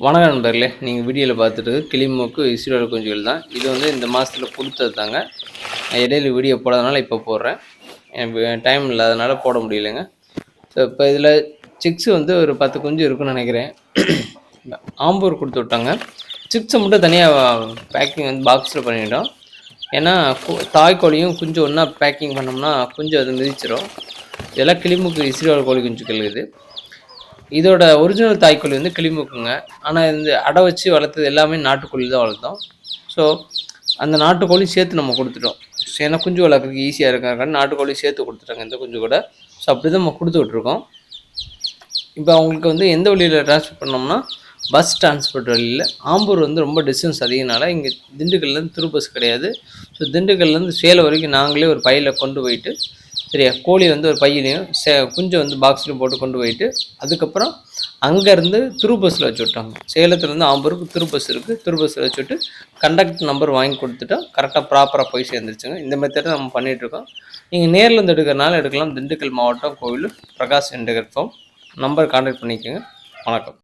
வணக்கம் நண்பர்களே. நீங்கள் வீடியோவில் பார்த்துட்டு கிளிமோக்கு இஸ்ரோட குஞ்சுகள் தான். இது வந்து இந்த மாதத்தில் கொடுத்தது தாங்க. நான் இடையில வீடியோ போடாதனால இப்போ போடுறேன். டைம் இல்லாதனால போட முடியலைங்க. ஸோ இப்போ இதில் சிக்ஸ் வந்து ஒரு பத்து குஞ்சு இருக்குன்னு நினைக்கிறேன். ஆம்பூர் கொடுத்து விட்டாங்க. சிக்ஸை மட்டும் தனியாக பேக்கிங் வந்து பாக்ஸில் பண்ணிட்டோம். ஏன்னா தாய் கோழியும் குஞ்சு ஒன்றா பேக்கிங் பண்ணோம்னா குஞ்சு அது மிதிச்சிரும். இதெல்லாம் கிளிமுக்கு இஸ்ரோட கோழி குஞ்சுகள் இது. இதோட ஒரிஜினல் தாய்க்கோழி வந்து கிளிமுக்குங்க. ஆனால் இந்த அடை வச்சு வளர்த்தது எல்லாமே நாட்டுக்கோழி தான் வளர்த்தோம். ஸோ அந்த நாட்டுக்கோழி சேர்த்து நம்ம கொடுத்துட்டோம். ஏன்னா குஞ்சு வளர்க்குறதுக்கு ஈஸியாக இருக்காங்க. நாட்டுக்கோழி சேர்த்து கொடுத்துட்டாங்க. இந்த குஞ்சு கூட. ஸோ அப்படி தான் நம்ம கொடுத்து விட்ருக்கோம் இப்போ அவங்களுக்கு வந்து எந்த வழியில் ட்ரான்ஸ்ஃபர் பண்ணோம்னா பஸ் டிரான்ஸ்போர்ட் வழியில். ஆம்பூர் வந்து ரொம்ப டிஸ்டன்ஸ் அதிகனால இங்கே திண்டுக்கல்லேருந்து திரு பஸ் கிடையாது. ஸோ திண்டுக்கல்லேருந்து சேலம் வரைக்கும் நாங்களே ஒரு பையில் கொண்டு போயிட்டு சரியா? கோழி வந்து ஒரு பையிலையும் சே குஞ்சை வந்து பாக்ஸ்லையும் போட்டு கொண்டு போயிட்டு அதுக்கப்புறம் அங்கேருந்து திரு பஸ்ஸில் வச்சு விட்டாங்க. சேலத்துலேருந்து ஆம்பூருக்கு திரு பஸ் இருக்குது திரு பஸ்ஸில் வச்சு விட்டு கண்டக்ட் நம்பர் வாங்கி கொடுத்துட்டா கரெக்டாக ப்ராப்பராக போய் சேர்ந்துருச்சுங்க. இந்த மெத்தடை நம்ம பண்ணிகிட்ருக்கோம் நீங்கள் நேரில் இருந்து எடுக்கிறனால எடுக்கலாம். திண்டுக்கல் மாவட்டம் கோவில் Prakash integrated farm number contact பண்ணிக்கோங்க. வணக்கம்.